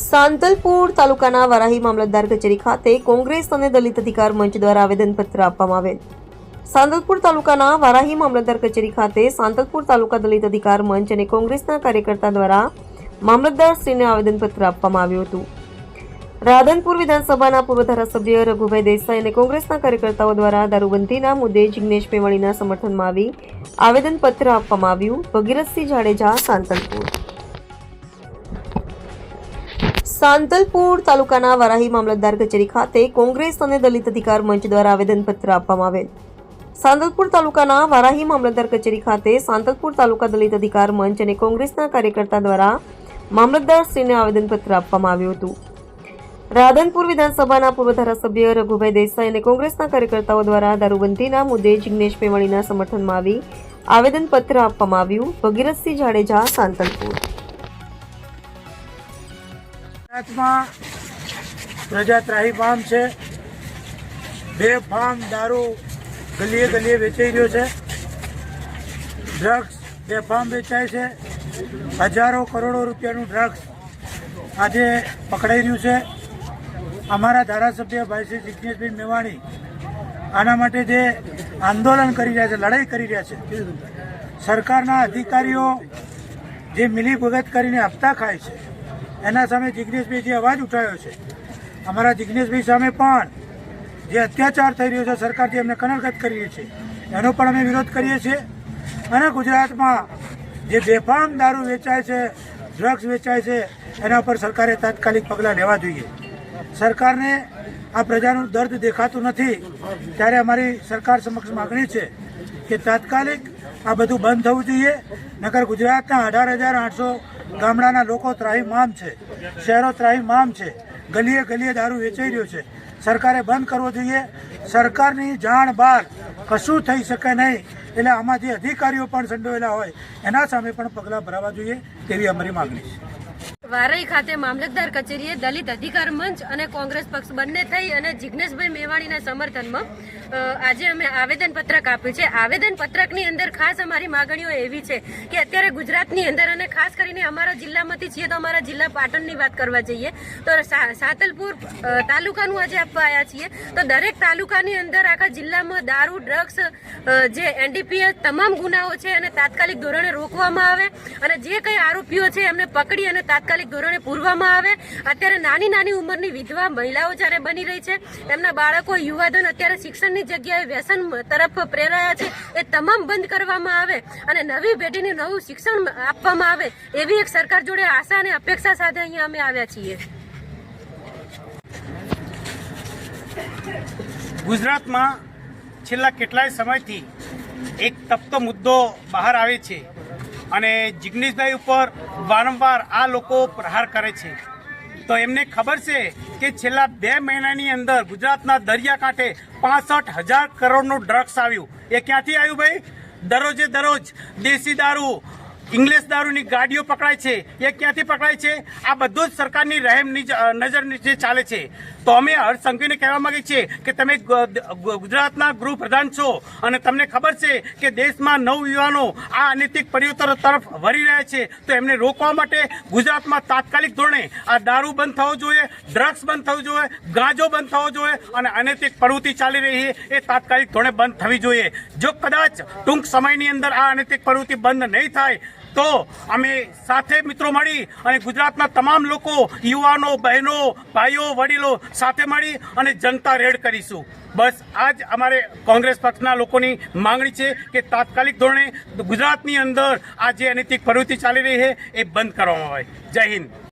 સાંતલપુર તાલુકાના વારાહી મામલતદાર કચેરી ખાતે કોંગ્રેસ અને દલિત અધિકાર મંચ દ્વારા આવેદનપત્ર આપવામાં આવેલ. સાંતલપુર તાલુકાના વારાહી મામલતદાર કચેરી ખાતે સાંતલપુર તાલુકા દલિત અધિકાર મંચ અને કોંગ્રેસના કાર્યકર્તા દ્વારા મામલતદારશ્રીને આવેદનપત્ર આપવામાં આવ્યું હતું. રાધનપુર વિધાનસભાના પૂર્વ ધારાસભ્ય રઘુભાઈ દેસાઈ અને કોંગ્રેસના કાર્યકર્તાઓ દ્વારા દારૂબંધીના મુદ્દે જિગ્નેશ મેવાણીના સમર્થનમાં આવી આવેદનપત્ર આપવામાં આવ્યું. ભગીરથસિંહ જાડેજા, સાંતલપુર. સાંતલપુર તાલુકાના વારાહી મામલતદાર કચેરી ખાતે કોંગ્રેસ અને દલિત અધિકાર મંચ દ્વારા આવેદનપત્ર આપવામાં આવેલ. સાંતલપુર તાલુકાના વારાહી મામલતદાર કચેરી ખાતે સાંતલપુર તાલુકા દલિત અધિકાર મંચ અને કોંગ્રેસના કાર્યકર્તા દ્વારા મામલતદારશ્રીને આવેદનપત્ર આપવામાં આવ્યું હતું. રાધનપુર વિધાનસભાના પૂર્વ ધારાસભ્ય રઘુભાઈ દેસાઈ અને કોંગ્રેસના કાર્યકર્તાઓ દ્વારા દારૂબંધીના મુદ્દે જિગ્નેશ મેવાણીના સમર્થનમાં આવી આવેદનપત્ર આપવામાં આવ્યું. ભગીરથસિંહ જાડેજા, સાંતલપુર. ગુજરાતમાં પ્રજા ફાર્મ છે. બે ફાર્મ દારૂ ગલીએ ગલીએ વેચાઈ રહ્યો છે. ડ્રગ્સ બે ફાર્મ વેચાય છે. હજારો કરોડો રૂપિયાનું ડ્રગ્સ આજે પકડાઈ રહ્યું છે. અમારા ધારાસભ્ય ભાઈ શ્રી મેવાણી આના માટે જે આંદોલન કરી રહ્યા છે, લડાઈ કરી રહ્યા છે, સરકારના અધિકારીઓ જે મિલીભગત કરીને હપ્તા ખાય છે એના સામે જિજ્ઞેશભાઈ જે અવાજ ઉઠાવ્યો છે. અમારા જિજ્ઞેશભાઈ સામે પણ જે અત્યાચાર થઈ રહ્યો છે, સરકારથી અમને એમને કનરગત છીએ. એનો પણ અમે વિરોધ કરીએ છીએ. અને ગુજરાતમાં જે બેફામ દારૂ વેચાય છે ડ્રગ્સ વેચાય છે, એના પર સરકારે તાત્કાલિક પગલાં લેવા જોઈએ. સરકારને આ પ્રજાનું દર્દ દેખાતું નથી, ત્યારે અમારી સરકાર સમક્ષ માગણી છે કે તાત્કાલિક આ બધું બંધ થવું જોઈએ. નકર ગુજરાતના અઢાર હજાર આઠસો ગામડાના લોકો ત્રાહીમામ છે, શહેરો ત્રાહીમામ છે, ગલીએ ગલીએ દારૂ વેચાઈ રહ્યો છે. સરકારે બંધ કરવો જોઈએ. સરકારની જાણ બહાર કશું થઈ શકે નહીં. એટલે આમાં જે અધિકારીઓ પણ સંડોયેલા હોય. એના સામે પણ પગલાં ભરાવા જોઈએ તેવી અમારી માગણી છે. વારઈ ખાતે મામલતદાર કચેરીએ દલિત અધિકાર મંચ અને કોંગ્રેસ પક્ષ બંને થઈ અને જિજ્ઞેશભાઈ મેવાણીના સમર્થનમાં આજે અમે આવેદન પત્રક આપ્યું છે. આવેદન પત્રકની અંદર ખાસ અમારી માગણીઓ એવી છે કે અત્યારે ગુજરાતની અંદર અને ખાસ કરીને અમારા જિલ્લામાંથી છીએ તો અમારા જિલ્લા પાટણની વાત કરવા જઈએ, તો સાતલપુર તાલુકાનું આજે આપવા આવ્યા છીએ. તો દરેક તાલુકાની અંદર આખા જિલ્લામાં દારૂ, ડ્રગ્સ જે એનડીપીએસ તમામ ગુનાઓ છે અને તાત્કાલિક ધોરણે રોકવામાં આવે અને જે કંઈ આરોપીઓ છે એમને પકડી અને તાત્કાલિક ધોરણે પૂરવામાં આવે. અત્યારે નાની નાની ઉંમરની વિધવા મહિલાઓ જ્યારે બની રહી છે એમના બાળકો, યુવાધન અત્યારે શિક્ષણની જગ્યાએ વ્યસન તરફ પ્રેરાયા છે. એ તમામ બંધ કરવામાં આવે અને નવી પેઢીને નવું શિક્ષણ આપવામાં આવે એવી એક સરકાર જોડે આશા અને અપેક્ષા સાથે અહીંયા અમે આવ્યા છીએ. ગુજરાતમાં છેલ્લા કેટલાય સમયથી એક તપતો મુદ્દો બહાર આવે છે. અને જિગ્નેશભાઈ ઉપર વારંવાર આ લોકો પ્રહાર કરે છે. તો એમને ખબર છે કે છેલ્લા બે મહિનાની અંદર ગુજરાતના દરિયાકાંઠે પાસઠ હજાર કરોડનું ડ્રગ્સ આવ્યું. એ ક્યાંથી આવ્યું ભાઈ? દરરોજે દરરોજ દેશી દારૂ ઇંગ્લિશ દારૂની ગાડીઓ પકડાય છે, એ ક્યાંથી પકડાય છે? આ બધું જ સરકારની રહેમની નજર નીચે ચાલે છે. તો અમે હર્ષ કહેવા માંગીએ છીએ કે તમે ગુજરાતના ગૃહપ્રધાન છો અને તમને ખબર છે કે દેશમાં નવ યુવાનો આ અનૈતિક પરિવર્તનો તરફ વળી રહ્યા છે, તો એમને રોકવા માટે ગુજરાતમાં તાત્કાલિક ધોરણે આ દારૂ બંધ થવો જોઈએ, ડ્રગ્સ બંધ થવું જોઈએ, ગાંજો બંધ થવો જોઈએ અને અનૈતિક પ્રવૃત્તિ ચાલી રહી એ તાત્કાલિક ધોરણે બંધ થવી જોઈએ. જો કદાચ ટૂંક સમયની અંદર આ અનૈતિક પ્રવૃત્તિ બંધ નહીં થાય તો અમે સાથે મિત્રો મળી અને ગુજરાતના તમામ લોકો, યુવાનો, બહેનો, ભાઈઓ, વડીલો સાથે મળી અને જનતા રેડ કરીશું. બસ આજ અમારે કોંગ્રેસ પક્ષના લોકોની માંગણી છે કે તાત્કાલિક ધોરણે ગુજરાતની અંદર આ જે અનૈતિક પ્રવૃત્તિ ચાલી રહી છે, એ બંધ કરવામાં આવે. જય હિન્દ.